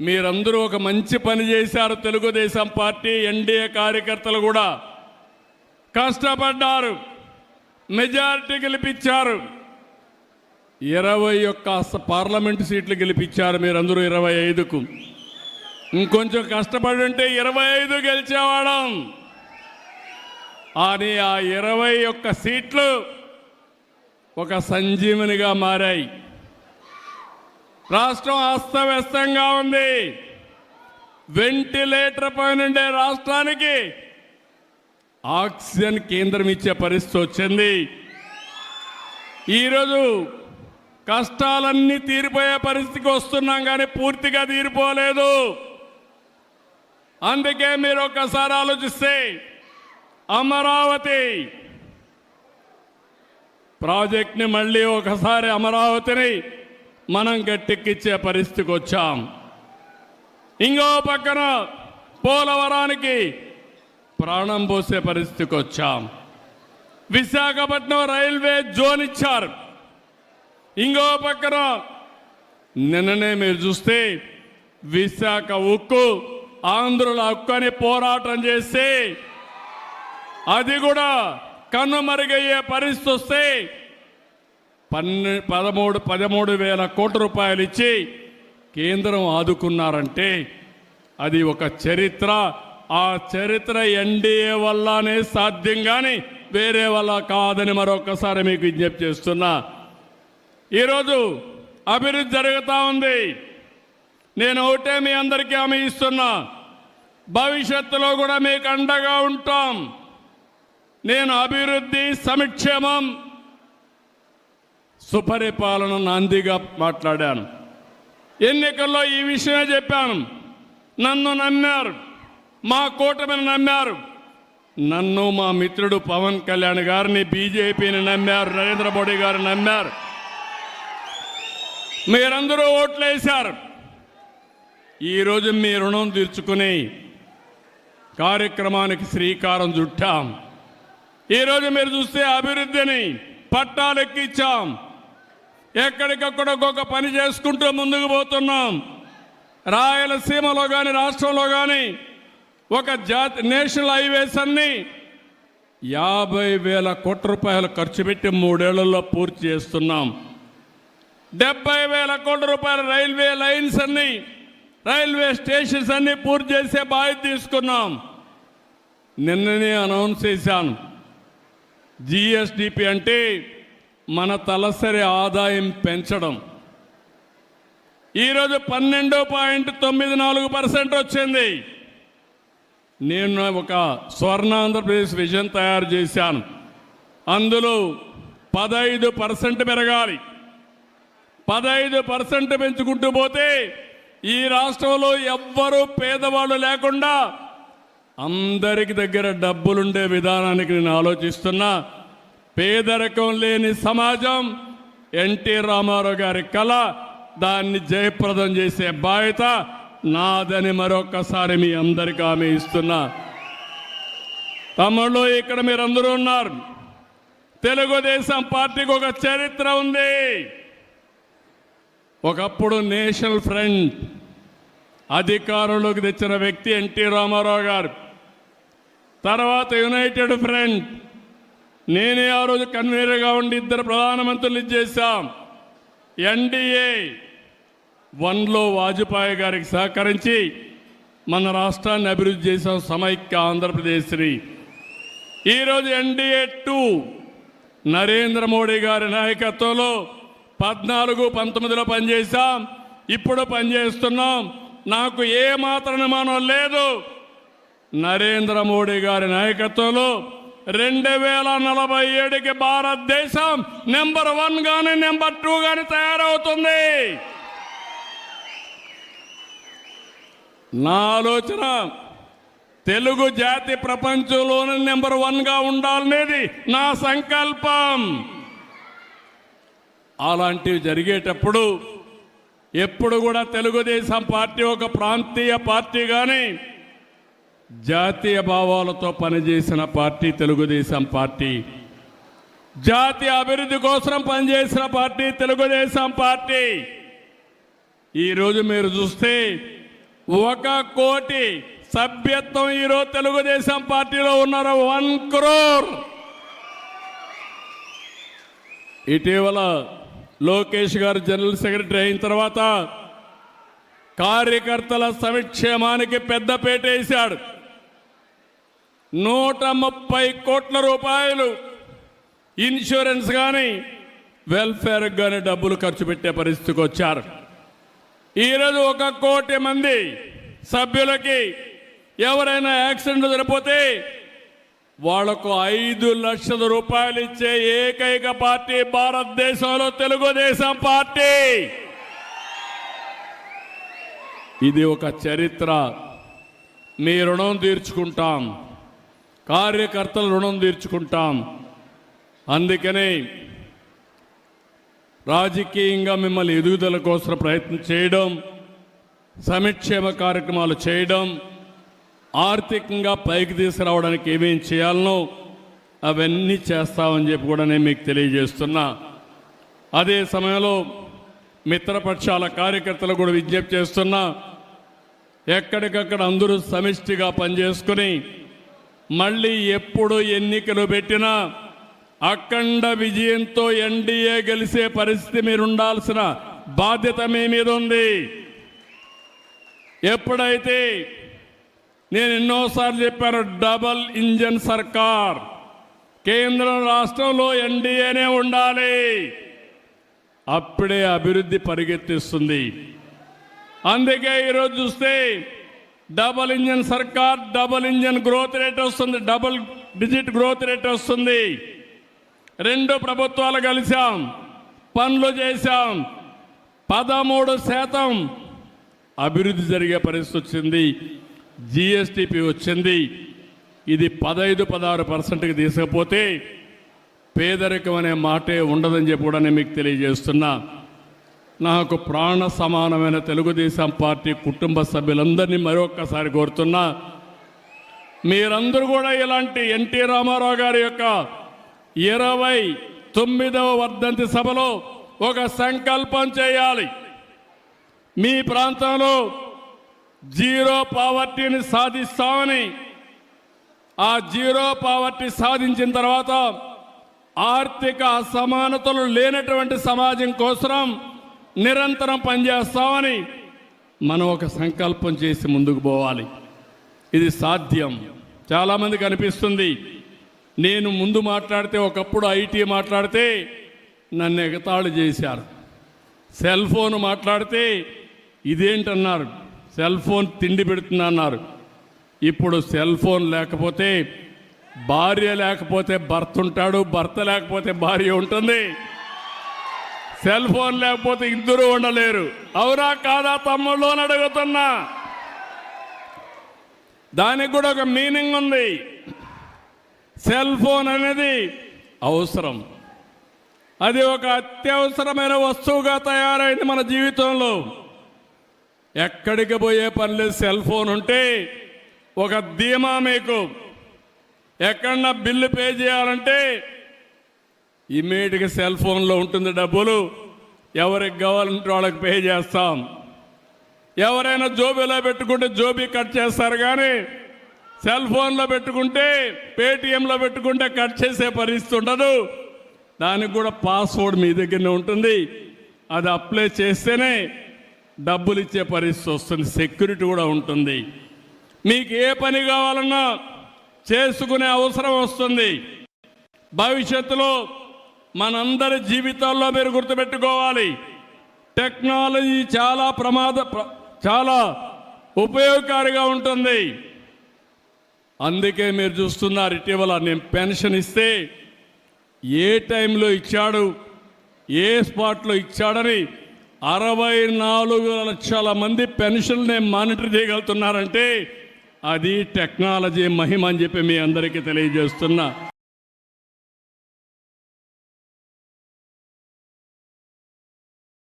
మీరందరూ ఒక మంచి పని చేశారు తెలుగుదేశం పార్టీ ఎన్డీఏ కార్యకర్తలు కూడా. కష్టపడ్డారు. మెజారిటీ గెలిపించారు. ఇరవై ఒక్క పార్లమెంట్ పార్లమెంటు సీట్లు గెలిపించారు మీరందరూ ఇరవై ఐదుకు. ఇంకొంచెం కష్టపడి ఉంటే ఇరవై ఐదు గెలిచేవాడం అని ఆ ఇరవై ఒక్క సీట్లు ఒక సంజీవనిగా మారాయి. రాష్ట్రం అస్తవ్యస్తంగా ఉంది. వెంటిలేటర్ పైనుండే రాష్ట్రానికి ఆక్సిజన్ కేంద్రం ఇచ్చే పరిస్థితి వచ్చింది. ఈరోజు కష్టాలన్నీ తీరిపోయే పరిస్థితికి వస్తున్నాం కానీ పూర్తిగా తీరిపోలేదు. అందుకే మీరు ఒకసారి ఆలోచిస్తే అమరావతి ప్రాజెక్ట్ని మళ్ళీ ఒకసారి అమరావతిని మనం గట్టెక్కిచ్చే పరిస్థితికి వచ్చాం. ఇంకో పక్కన పోలవరానికి ప్రాణం పోసే పరిస్థితికి వచ్చాం. విశాఖపట్నం రైల్వే జోన్ ఇచ్చారు. ఇంకో పక్కన నిన్ననే మీరు చూస్తే విశాఖ ఉక్కు ఆంధ్రుల హక్కు అని పోరాటం చేస్తే అది కూడా కన్నుమరుగయ్యే పరిస్థితి వస్తే పన్నె పదమూడు పదమూడు వేల కోట్ల రూపాయలు ఇచ్చి కేంద్రం ఆదుకున్నారంటే అది ఒక చరిత్ర. ఆ చరిత్ర ఎన్డీఏ వల్లనే సాధ్యం కానీ వేరే వల్ల కాదని మరొకసారి మీకు విజ్ఞప్తి చేస్తున్నా. ఈరోజు అభివృద్ధి జరుగుతూ ఉంది. నేను ఒకటే మీ అందరికీ హామీ ఇస్తున్నా. భవిష్యత్తులో కూడా మీకు అండగా ఉంటాం. నేను అభివృద్ధి సంక్షేమం సుపరిపాలన నాందిగా మాట్లాడాను. ఎన్నికల్లో ఈ విషయమే చెప్పాను. నన్ను నమ్మారు. మా కూటమిని నమ్మారు. నన్ను మా మిత్రుడు పవన్ కళ్యాణ్ గారిని బీజేపీని నమ్మారు. నరేంద్ర మోడీ గారిని నమ్మారు. మీరందరూ ఓట్లేశారు. ఈరోజు మీ రుణం తీర్చుకుని కార్యక్రమానికి శ్రీకారం చుట్టాం. ఈరోజు మీరు చూస్తే అభివృద్ధిని పట్టాలెక్కిచ్చాం ఎక్కడికక్కడ ఒక్కొక్క పని చేసుకుంటూ ముందుకు పోతున్నాం. రాయలసీమలో కానీ రాష్ట్రంలో కానీ ఒక జాతి నేషనల్ హైవేస్ అన్ని యాభై వేల కోట్ల రూపాయలు ఖర్చు పెట్టి మూడేళ్ళలో పూర్తి చేస్తున్నాం. డెబ్బై వేల కోట్ల రూపాయల రైల్వే లైన్స్ అన్ని రైల్వే స్టేషన్స్ అన్ని పూర్తి చేసే బాధ్యత తీసుకున్నాం. నిన్ననే అనౌన్స్ చేశాను. జిఎస్డిపి అంటే మన తలసరి ఆదాయం పెంచడం. ఈరోజు పన్నెండు పాయింట్ తొమ్మిది నాలుగు పర్సెంట్ వచ్చింది. నేను ఒక స్వర్ణ ఆంధ్రప్రదేశ్ విజన్ తయారు చేశాను. అందులో పదహైదు పర్సెంట్ పెరగాలి. పదహైదు పర్సెంట్ పెంచుకుంటూ పోతే ఈ రాష్ట్రంలో ఎవ్వరూ పేదవాళ్ళు లేకుండా అందరికి దగ్గర డబ్బులుండే విధానానికి నేను ఆలోచిస్తున్నా. పేదరికం లేని సమాజం ఎన్టీ రామారావు గారి కళ దాన్ని జయప్రదం చేసే బాధ్యత నాదని మరొకసారి మీ అందరికీ ఆమె ఇస్తున్నా. తమ్ముళ్ళు ఇక్కడ మీరందరూ ఉన్నారు. తెలుగుదేశం పార్టీకి ఒక చరిత్ర ఉంది. ఒకప్పుడు నేషనల్ ఫ్రంట్ అధికారంలోకి తెచ్చిన వ్యక్తి ఎన్టీ రామారావు గారు. తర్వాత యునైటెడ్ ఫ్రంట్ నేనే ఆ రోజు కన్వీనర్గా ఉండి ఇద్దరు ప్రధానమంత్రులు చేశాం. ఎన్డీఏ వన్లో వాజ్పేయి గారికి సహకరించి మన రాష్ట్రాన్ని అభివృద్ధి చేసాం సమైక్య ఆంధ్రప్రదేశ్ని. ఈరోజు ఎన్డీఏ టూ నరేంద్ర మోడీ గారి నాయకత్వంలో పద్నాలుగు పంతొమ్మిదిలో పనిచేశాం. ఇప్పుడు పనిచేస్తున్నాం. నాకు ఏ మాత్రం అనుమానం లేదు. నరేంద్ర మోడీ గారి నాయకత్వంలో రెండు వేల నలభై ఏడుకి భారతదేశం నెంబర్ వన్ కానీ నెంబర్ టూ కానీ తయారవుతుంది. నా ఆలోచన తెలుగు జాతి ప్రపంచంలోనే నెంబర్ వన్గా ఉండాలనేది నా సంకల్పం. అలాంటివి జరిగేటప్పుడు ఎప్పుడు కూడా తెలుగుదేశం పార్టీ ఒక ప్రాంతీయ పార్టీ కానీ జాతీయ భావాలతో పనిచేసిన పార్టీ తెలుగుదేశం పార్టీ. జాతీయ అభివృద్ధి కోసం పనిచేసిన పార్టీ తెలుగుదేశం పార్టీ. ఈరోజు మీరు చూస్తే ఒక కోటి సభ్యత్వం ఈరోజు తెలుగుదేశం పార్టీలో ఉన్నారు వన్ క్రోర్. ఇటీవల లోకేష్ గారు జనరల్ సెక్రటరీ అయిన తర్వాత కార్యకర్తల సంక్షేమానికి పెద్దపేట వేశాడు. నూట ముప్పై కోట్ల రూపాయలు ఇన్సూరెన్స్ కానీ వెల్ఫేర్ కానీ డబ్బులు ఖర్చు పెట్టే పరిస్థితికి వచ్చారు. ఈరోజు ఒక కోటి మంది సభ్యులకి ఎవరైనా యాక్సిడెంట్ జరిపోతే వాళ్ళకు ఐదు లక్షల రూపాయలు ఇచ్చే ఏకైక పార్టీ భారతదేశంలో తెలుగుదేశం పార్టీ. ఇది ఒక చరిత్ర. మీ రుణం తీర్చుకుంటాం. కార్యకర్తల రుణం తీర్చుకుంటాం. అందుకనే రాజకీయంగా మిమ్మల్ని ఎదుగుదల కోసం ప్రయత్నం చేయడం సంక్షేమ కార్యక్రమాలు చేయడం ఆర్థికంగా పైకి తీసుకురావడానికి ఏమేం చేయాలనో అవన్నీ చేస్తామని చెప్పి కూడా నేను మీకు తెలియజేస్తున్నా. అదే సమయంలో మిత్రపక్షాల కార్యకర్తలు కూడా విజ్ఞప్తి చేస్తున్నా ఎక్కడికక్కడ అందరూ సమిష్టిగా పనిచేసుకుని మళ్ళీ ఎప్పుడు ఎన్నికలు పెట్టినా అఖండ విజయంతో ఎన్డీఏ గెలిసే పరిస్థితి మీరు ఉండాల్సిన బాధ్యత మీ మీద ఉంది. ఎప్పుడైతే నేను ఎన్నోసార్లు చెప్పాను డబల్ ఇంజన్ సర్కార్. కేంద్రం రాష్ట్రంలో ఎన్డీఏనే ఉండాలి. అప్పుడే అభివృద్ధి పరిగెత్తిస్తుంది. అందుకే ఈరోజు చూస్తే డబల్ ఇంజన్ సర్కార్ డబల్ ఇంజన్ గ్రోత్ రేట్ వస్తుంది డబుల్ డిజిట్ గ్రోత్ రేట్ వస్తుంది. రెండు ప్రభుత్వాలు కలిసాం పనులు చేశాం పదమూడు శాతం అభివృద్ధి జరిగే పరిస్థితి వచ్చింది జిఎస్టిపి వచ్చింది. ఇది పదహైదు పదహారు పర్సెంట్కి తీసుకపోతే పేదరికం అనే మాటే ఉండదని చెప్పి కూడా నేను మీకు తెలియజేస్తున్నా. నాకు ప్రాణ సమానమైన తెలుగుదేశం పార్టీ కుటుంబ సభ్యులందరినీ మరొక్కసారి కోరుతున్నా. మీరందరూ కూడా ఇలాంటి ఎన్టీ రామారావు గారి యొక్క ఇరవై తొమ్మిదవ వర్ధంతి సభలో ఒక సంకల్పం చేయాలి. మీ ప్రాంతంలో జీరో పావర్టీని సాధిస్తామని ఆ జీరో పావర్టీ సాధించిన తర్వాత ఆర్థిక అసమానతలు లేనటువంటి సమాజం కోసం నిరంతరం పనిచేస్తామని మనం ఒక సంకల్పం చేసి ముందుకు పోవాలి. ఇది సాధ్యం. చాలామందికి అనిపిస్తుంది నేను ముందు మాట్లాడితే ఒకప్పుడు ఐటీ మాట్లాడితే నన్ను ఎగతాళి చేశారు. సెల్ ఫోన్ మాట్లాడితే ఇదేంటన్నారు సెల్ ఫోన్ తిండి పెడుతున్నా అన్నారు ఇప్పుడు సెల్ ఫోన్ లేకపోతే భార్య లేకపోతే భర్త ఉంటాడు భర్త లేకపోతే భార్య ఉంటుంది. సెల్ ఫోన్ లేకపోతే ఇద్దరు ఉండలేరు. అవునా కాదా తమ్ముళ్ళు అని అడుగుతున్నా. దానికి కూడా ఒక మీనింగ్ ఉంది. సెల్ ఫోన్ అనేది అవసరం. అది ఒక అత్యవసరమైన వస్తువుగా తయారైంది మన జీవితంలో. ఎక్కడికి పోయే పనిలేదు సెల్ ఫోన్ ఉంటే ఒక ధీమా మీకు. ఎక్కడన్నా బిల్లు పే చేయాలంటే ఇమీడియట్గా సెల్ ఫోన్లో ఉంటుంది డబ్బులు. ఎవరికి కావాలంటే వాళ్ళకి పే చేస్తాం. ఎవరైనా జోబీలో పెట్టుకుంటే జోబీ కట్ చేస్తారు కానీ సెల్ ఫోన్లో పెట్టుకుంటే పేటిఎంలో పెట్టుకుంటే కట్ చేసే పరిస్థితి ఉండదు. దానికి కూడా పాస్వర్డ్ మీ దగ్గరనే ఉంటుంది. అది అప్లై చేస్తేనే డబ్బులు ఇచ్చే పరిస్థితి వస్తుంది. సెక్యూరిటీ కూడా ఉంటుంది. మీకు ఏ పని కావాలన్నా చేసుకునే అవసరం వస్తుంది. భవిష్యత్తులో మనందరి జీవితాల్లో మీరు గుర్తుపెట్టుకోవాలి. టెక్నాలజీ చాలా ప్రమాద ప్ర- చాలా ఉపయోగకారిగా ఉంటుంది. అందుకే మీరు చూస్తున్నారు ఇటీవల నేను పెన్షన్ ఇస్తే ఏ టైంలో ఇచ్చాడు ఏ స్పాట్లో ఇచ్చాడని అరవై నాలుగు లక్షల మంది పెన్షన్ని మానిటర్ చేయగలుగుతున్నారంటే అది టెక్నాలజీ మహిమ అని చెప్పి మీ అందరికీ తెలియజేస్తున్నా.